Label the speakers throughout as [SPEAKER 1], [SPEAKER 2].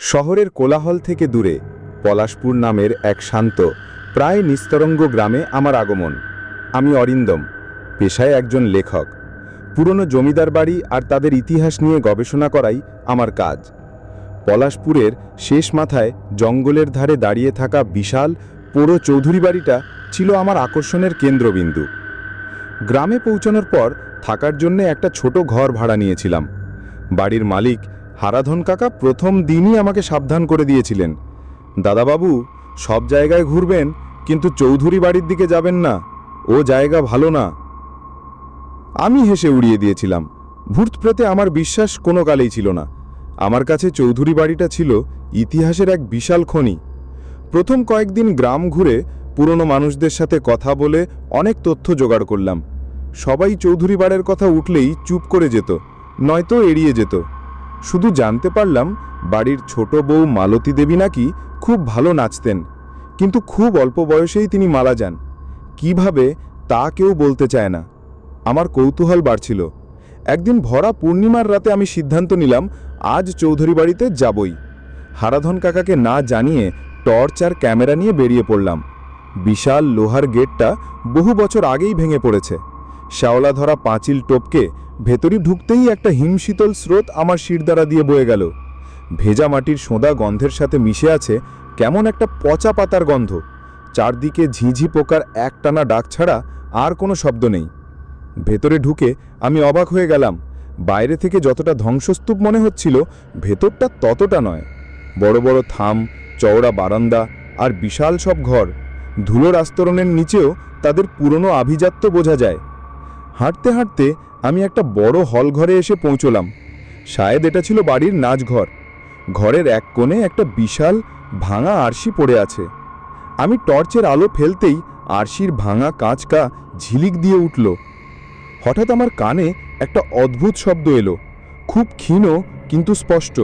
[SPEAKER 1] শহরের কোলাহল থেকে দূরে, পলাশপুর নামের এক শান্ত, প্রায় নিস্তরঙ্গ গ্রামে আমার আগমন। আমি অরিন্দম, পেশায় একজন লেখক। পুরনো জমিদার বাড়ি আর তাদের ইতিহাস নিয়ে গবেষণা করাই আমার কাজ। পলাশপুরের শেষ মাথায় জঙ্গলের ধারে দাঁড়িয়ে থাকা বিশাল পোড়ো চৌধুরী বাড়িটা ছিল আমার আকর্ষণের কেন্দ্রবিন্দু। গ্রামে পৌঁছানোর পর থাকার জন্য একটা ছোট ঘর ভাড়া নিয়েছিলাম। বাড়ির মালিক হারাধন কাকা প্রথম দিনই আমাকে সাবধান করে দিয়েছিলেন। দাদাবাবু, সব জায়গায় ঘুরবেন, কিন্তু চৌধুরী বাড়ির দিকে যাবেন না। ও জায়গা ভালো না। আমি হেসে উড়িয়ে দিয়েছিলাম। ভূত প্রেতে আমার বিশ্বাস কোনো কালেই ছিল না। আমার কাছে চৌধুরী বাড়িটা ছিল ইতিহাসের এক বিশাল খনি। প্রথম কয়েকদিন গ্রাম ঘুরে পুরনো মানুষদের সাথে কথা বলে অনেক তথ্য জোগাড় করলাম। সবাই চৌধুরী বাড়ির কথা উঠলেই চুপ করে যেত, নয়তো এড়িয়ে যেত। শুধু জানতে পারলাম বাড়ির ছোট বউ মালতী দেবী নাকি খুব ভালো নাচতেন, কিন্তু খুব অল্প বয়সেই তিনি মারা যান। কীভাবে তা কেউ বলতে চায় না। আমার কৌতূহল বাড়ছিল। একদিন ভরা পূর্ণিমার রাতে আমি সিদ্ধান্ত নিলাম, আজ চৌধুরী বাড়িতে যাবই। হারাধন কাকাকে না জানিয়ে টর্চ আর ক্যামেরা নিয়ে বেরিয়ে পড়লাম। বিশাল লোহার গেটটা বহু বছর আগেই ভেঙে পড়েছে। শ্যাওলা ধরা পাঁচিল টপকে ভেতরি ঢুকতেই একটা হিমশীতল স্রোত আমার শিরদাঁড়া দিয়ে বয়ে গেল। ভেজা মাটির সোঁদা গন্ধের সাথে মিশে আছে কেমন একটা পচা পাতার গন্ধ। চারদিকে ঝিঝি পোকার একটানা ডাক ছাড়া আর কোনো শব্দ নেই। ভেতরে ঢুকে আমি অবাক হয়ে গেলাম। বাইরে থেকে যতটা ধ্বংসস্তূপ মনে হচ্ছিল, ভেতরটা ততটা নয়। বড় বড় থাম, চওড়া বারান্দা আর বিশাল সব ঘর। ধুলোর আস্তরণের নিচেও তাদের পুরনো আভিজাত্য বোঝা যায়। হাঁটতে হাঁটতে আমি একটা বড় হল ঘরে এসে পৌঁছলাম। শায়দ এটা ছিল বাড়ির নাচঘর। ঘরের এক কোণে একটা বিশাল ভাঙা আরশি পড়ে আছে। আমি টর্চের আলো ফেলতেই আরশির ভাঙা কাঁচকা ঝিলিক দিয়ে উঠল। হঠাৎ আমার কানে একটা অদ্ভুত শব্দ এলো। খুব ক্ষীণ কিন্তু স্পষ্ট।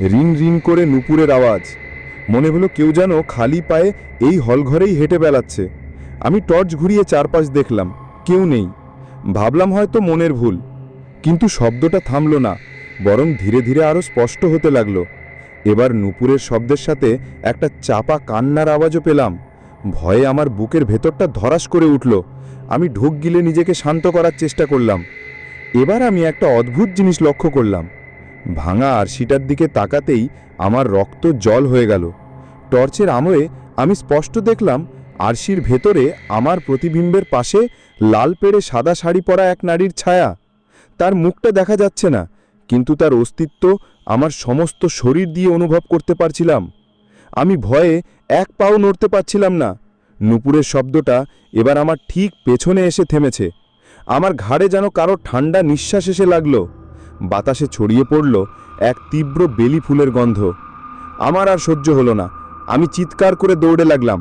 [SPEAKER 1] রিন রিন করে নুপুরের আওয়াজ। মনে হলো কেউ যেন খালি পায়ে এই হলঘরেই হেঁটে বেড়াচ্ছে। আমি টর্চ ঘুরিয়ে চারপাশ দেখলাম। কেউ নেই। ভাবলাম হয়তো মনের ভুল, কিন্তু শব্দটা থামল না, বরং ধীরে ধীরে আরও স্পষ্ট হতে লাগল। এবার নুপুরের শব্দের সাথে একটা চাপা কান্নার আওয়াজও পেলাম। ভয়ে আমার বুকের ভেতরটা ধরাস করে উঠল। আমি ঢোক গিলে নিজেকে শান্ত করার চেষ্টা করলাম। এবার আমি একটা অদ্ভুত জিনিস লক্ষ্য করলাম। ভাঙা আরশিটার দিকে তাকাতেই আমার রক্ত জল হয়ে গেল। টর্চের আময়ে আমি স্পষ্ট দেখলাম আরশির ভেতরে আমার প্রতিবিম্বের পাশে লাল পেড়ে সাদা শাড়ি পরা এক নারীর ছায়া। তার মুখটা দেখা যাচ্ছে না, কিন্তু তার অস্তিত্ব আমার সমস্ত শরীর দিয়ে অনুভব করতে পারছিলাম। আমি ভয়ে এক পাও নড়তে পারছিলাম না। নুপুরের শব্দটা এবার আমার ঠিক পেছনে এসে থেমেছে। আমার ঘাড়ে যেন কারও ঠান্ডা নিঃশ্বাস এসে লাগল। বাতাসে ছড়িয়ে পড়ল এক তীব্র বেলি ফুলের গন্ধ। আমার আর সহ্য হলো না। আমি চিৎকার করে দৌড়ে লাগলাম।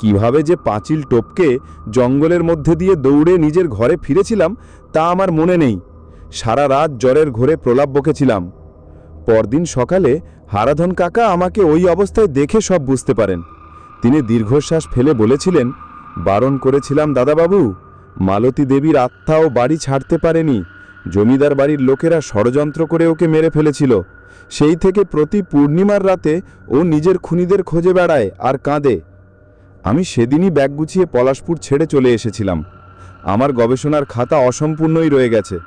[SPEAKER 1] কীভাবে যে পাঁচিল টপকে জঙ্গলের মধ্যে দিয়ে দৌড়ে নিজের ঘরে ফিরেছিলাম, তা আমার মনে নেই। সারা রাত জ্বরের ঘোরে প্রলাপ বকেছিলাম। পরদিন সকালে হারাধন কাকা আমাকে ওই অবস্থায় দেখে সব বুঝতে পারেন। তিনি দীর্ঘশ্বাস ফেলে বলেছিলেন, বারণ করেছিলাম দাদাবাবু, মালতী দেবীর আত্মা ও বাড়ি ছাড়তে পারেনি। জমিদার বাড়ির লোকেরা ষড়যন্ত্র করে ওকে মেরে ফেলেছিল। সেই থেকে প্রতি পূর্ণিমার রাতে ও নিজের খুনিদের খোঁজে বেড়ায় আর কাঁদে। আমি সেদিনই ব্যাগ গুছিয়ে পলাশপুর ছেড়ে চলে এসেছিলাম। আমার গবেষণার খাতা অসম্পূর্ণই রয়ে গেছে।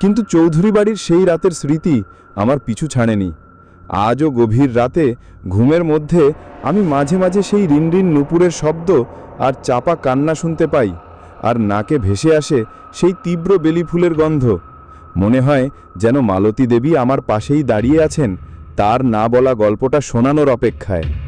[SPEAKER 1] কিন্তু চৌধুরী বাড়ির সেই রাতের স্মৃতি আমার পিছু ছাড়েনি। আজও গভীর রাতে ঘুমের মধ্যে আমি মাঝে মাঝে সেই রিনরিন নুপুরের শব্দ আর চাপা কান্না শুনতে পাই আর নাকে ভেসে আসে সেই তীব্র বেলি ফুলের গন্ধ। মনে হয় যেন মালতী দেবী আমার পাশেই দাঁড়িয়ে আছেন, তার না বলা গল্পটা শোনানোর অপেক্ষায়।